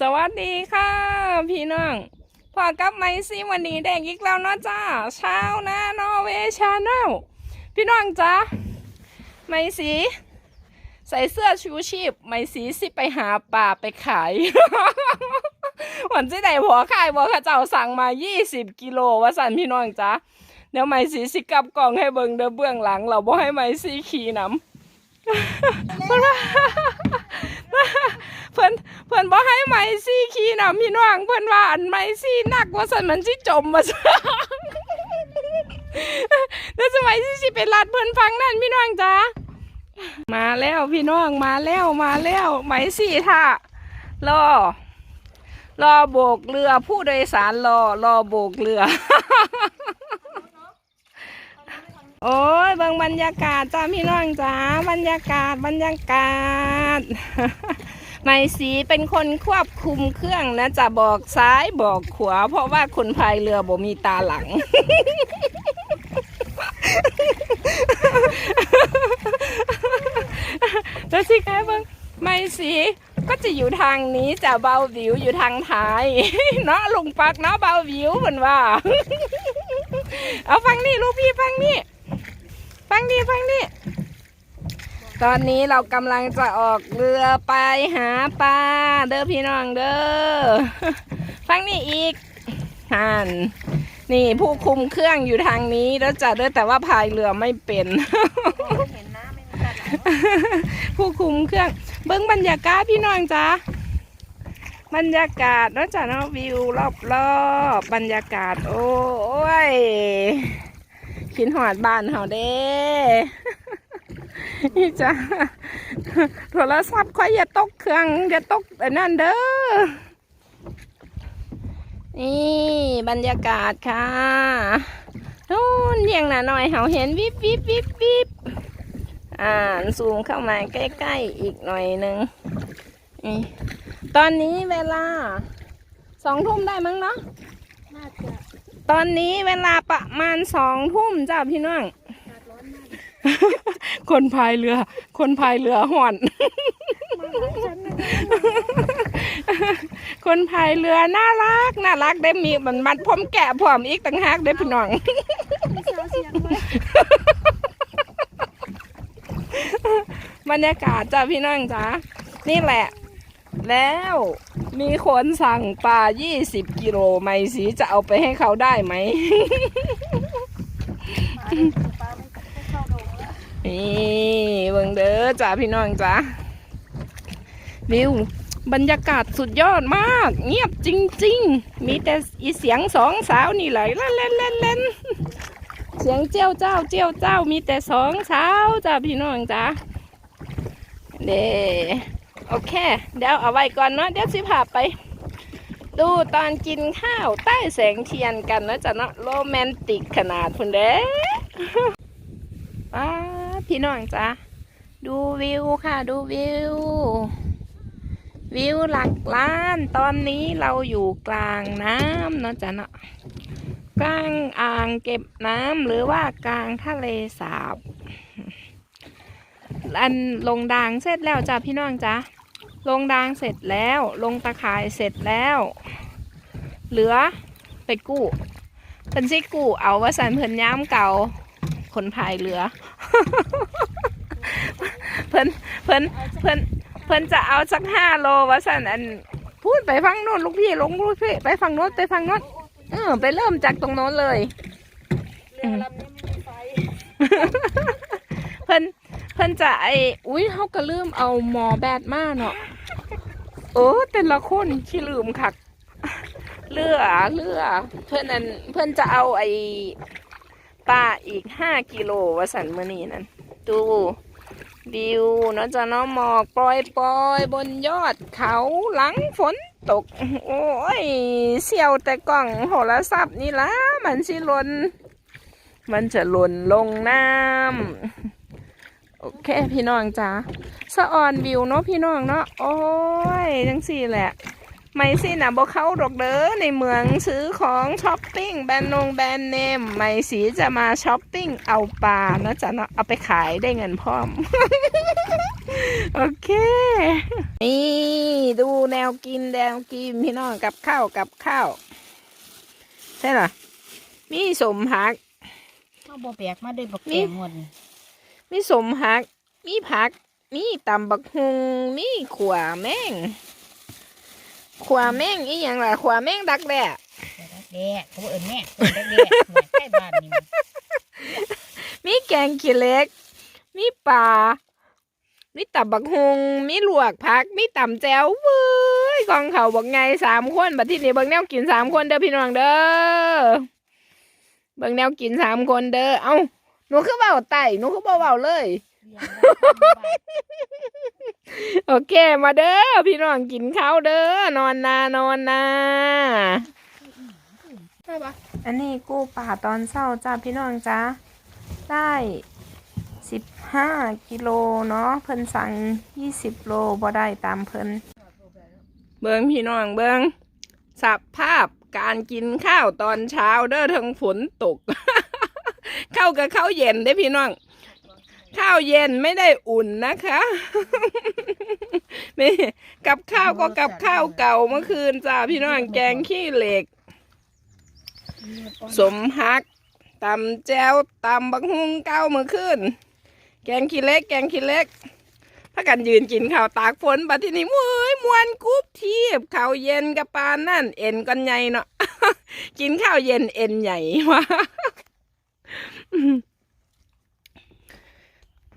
สวัสดีค่ะ พี่น้องพอกับไมซี่วันนี้แดงอีกแล้วเนาะจ้าเช้าหน้านอเวชาแนลพี่น้องจ้าไมสีใส่เสื้อชูชีพ ไมสีสิไปหาป่าไปขายวันที่ไหนผัวขายบอกข้าเจ้าสั่งมา 20 กิโลว่าสั่นพี่น้องจ้าเดี๋ยวไมสีสิกลับกล่องให้เบิงเด้อเบื้องหลัง เราบ่ให้ไมสีขี่น้ำ เพิ่นว่า เพิ่นเพิ่นบ่ให้ไม้ซี่ขี่ นำพี่น้องเพิ่อนว่าอันไม้ซี่หนักว่าซั่นมันสิจมมาซะแล้วสมัยที่สิเป็นรัดเพิ่อนฟังนั่นพี่น้องจ้ามาแล้วพี่น้องมาแล้วมาแล้วไม้ซี่ท่ารอรอโบกเรือผู้โดยสารรอรอโบกเรือ โอ้ยเบิ่งบรรยากาศจ้าพี่น้องจ้าบรรยากาศบรรยากาศ ไมสีเป็นคนควบคุมเครื่องนะจะบอกซ้ายบอกขวา เพราะว่าคนพายเรือบ่มีตาหลังแล้วสิแค่เบิ่งไม่สีก็จะอยู่ทางนี้จะเบาวิวอยู่ทางท้ายเนาะลุงปักเนาะเบาวิวเหมือนว่า เอาฟังนี่ลูกพี่ฟังนี่ ฟังนี่ฟังนี่ ตอนนี้เรากำลังจะออกเรือไปหาปลาเด้อพี่น้องเด้อฟังนี่อีกหันนี่ผู้คุมเครื่องอยู่ทางนี้แล้วจะเด้อแต่ว่าพายเรือไม่เป็น ผู้คุมเครื่อง เบิ้งบรรยากาศพี่น้องจ้าบรรยากาศแล้วจ้ะเนาะวิวรอบรอบๆบรรยากาศ โอ้ยขินหอดบ้านเฮาเด้ นี่จ้าโทรศัพท์ค่อยอย่าตกเครื่อง อย่าตกไอ้นั่นเด้อ นี่บรรยากาศค่ะนู่นเรียงหน่ะหน่อยเฮาเห็นวิบวิบวิบวิบอ่านซูมเข้ามาใกล้ๆอีกหน่อยหนึ่งนี่ตอนนี้เวลาสองทุ่มได้มั้งเนาะน่าจะตอนนี้เวลาประมาณสองทุ่มจ้าพี่น้อง คนพายเรือ คนพายเรือห่อน คนพายเรือน่ารักน่ารักได้มีมันมัดผมแกะพร้อมอีกต่างหากได้พี่น้องบรรยากาศจ้าพี่น้องจ้านี่แหละ แล้วมีคนสั่งปลา 20 กิโลไหมสีจะเอาไปให้เขาได้ไหม นี่เบิ่งเด้อจ้าพี่น้องจ้าวิวบรรยากาศสุดยอดมาก เงียบจริง ๆ มีแต่อีเสียงสองสาวนี่ไหลเล่นเล่นเล่นเล่นเสียงเจียวเจ้าเจียวเจ้ามีแต่สองสาวจ้าพี่น้องจ้าเด้โอเค เดี๋ยวเอาไว้ก่อนเนาะเดี๋ยวสิพาไป ดูตอนกินข้าวใต้แสงเทียนกันนะจ๊ะเนาะโรแมนติกขนาดพุ่นเด้ป้า พี่น้องจ้ะดูวิวค่ะ ดูวิว วิวหลักล้าน ตอนนี้เราอยู่กลางน้ำเนาะจ๊ะเนาะกลางอ่างเก็บน้ำหรือว่ากลางทะเลสาบอันลงดางเสร็จแล้วจ้ะพี่น้องจ้ะลงดางเสร็จแล้ว ลงตะข่ายเสร็จแล้ว เหลือไปกู้เพิ่นสิกู้เอาว่าสันเพิ่นย้ำเก่า คนพายเรือ เพิ่นเพิ่นเพิ่นเพิ่นจะเอาสักห้าโลว่าสันอันพูดไปฟังโน้นลูกพี่ลงลูกพี่ไปฟังโน้นไปฟังโน้นเออไปเริ่มจากตรงโน้นเลยเรือลำนี้ไม่มีไฟเพิ่นเพิ่นจะไออุ้ยเขาก็ลืมเอาหมอแบดมาเนาะโอ้แต่ละคนที่ลืมคักเรือเรือเพื่อนนั้นเพื่อนจะเอาไอ ปลาอีกห้ากิโลวสันมื่อนี้นั่นดูวิวเนาะจะเนาะหมอกปล่อยปล่อยบนยอดเขาหลังฝนตก โอ้ยเสียวแต่กล่องโทรศัพท์นี่ละมันสิลน มันจะหล่นลงน้ำโอเคพี่น้องจ้าสะออนวิวเนาะพี่น้องเนาะโอ้ยจังสี่แหละ ไม่สินะบ่เข้าดอกเด้อในเมืองซื้อของช้อปปิ้งแบรนด์นงแบรนด์เนมไม่สีจะมาช้อปปิ้งเอาปลาเนาะจ้ะเนาะเอาไปขายได้เงินพร้อม โอเค นี่ดูแนวกินแนวกินพี่น้องกับข้าวกับข้าว ใช่เหรอมีสมผักข้าวบ่แปลกมาด้วยบักแกงหมดมีสมผัก มีผัก มีตำบักฮุงมีขวาแมง ขวาแมงอีหยังล่ะขวาแมงดักแด้แดกเขาเอิ้นแม่เอิ้นแดกๆหน่วยใกล้บ้านนี่มันมีแกงขี้เหล็ก มีปลา มีตับบักฮุง มีลวกผัก มีตำแจวเว้ยกองเขาบอกไงสามคนบัดที่นี่เบิ่งแนวกินสามคนเด้อพี่น้องเด้อ เบิ่งแนวกินสามคนเด้อ เอ้าหนูคือเบาไต่หนูคือเบาเบาเลย เลี้ยงได้ทั้งบ้านโอเค มาเด้อพี่น้องกินข้าวเด้อนอนนานอนนาอันนี้กู้ป่าตอนเช้าจ้าพี่น้องจ้าได้สิบห้ากิโลเนาะเพิ่นสั่งยี่สิบโลบ่ได้ตามเพิ่นเบิงพี่น้องเบิงสภาพการกินข้าวตอนเช้าเด้อทั้งฝนตกข้าวกับข้าวเย็นได้อพี่น้อง ข้าวเย็นไม่ได้อุ่นนะคะนี่กับข้าวก็กับข้าวเก่าเมื่อคืนจ้าพี่น้องแกงขี้เหล็ก สมฮักตำแจวตำบักฮุงเก้าเมื่อคืนแกงขี้เล็ก แกงขี้เล็กพากันยืนกินข้าวตากฝนบัดที่นี่มวยมวนกรุ๊บทีบข้าวเย็นกับปานนั่น เอ็นกันใหญ่เนาะกินข้าวเย็นเอ็นใหญ่วะ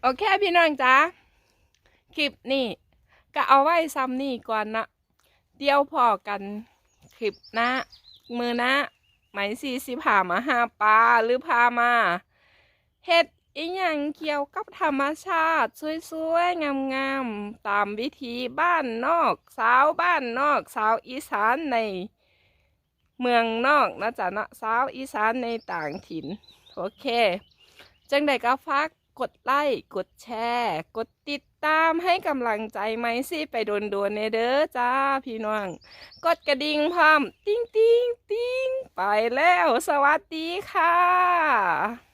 โอเคพี่น้องจ้าคลิปนี่ก็เอาไว้ซ้ำนี่ก่อนนะเดี๋ยวพอกันคลิปหนะมือหนะไหมสี่สิพามาหาปลาหรือพามาเฮ็ดอีหยังเกี่ยวกับธรรมชาติสวยๆงามๆตามวิธีบ้านนอก สาวบ้านนอกสาวอีสานในเมืองนอกนะจ๊ะเนาะสาวอีสานในต่างถิ่น โอเค จังใดก็ฝาก กดไลค์กดแชร์ กดติดตามให้กำลังใจไหมสิไปโดนๆนเด้อจ้าพี่น้อง กดกระดิ่งพร้อม ติ้งติ้งติ้งไปแล้ว สวัสดีค่ะ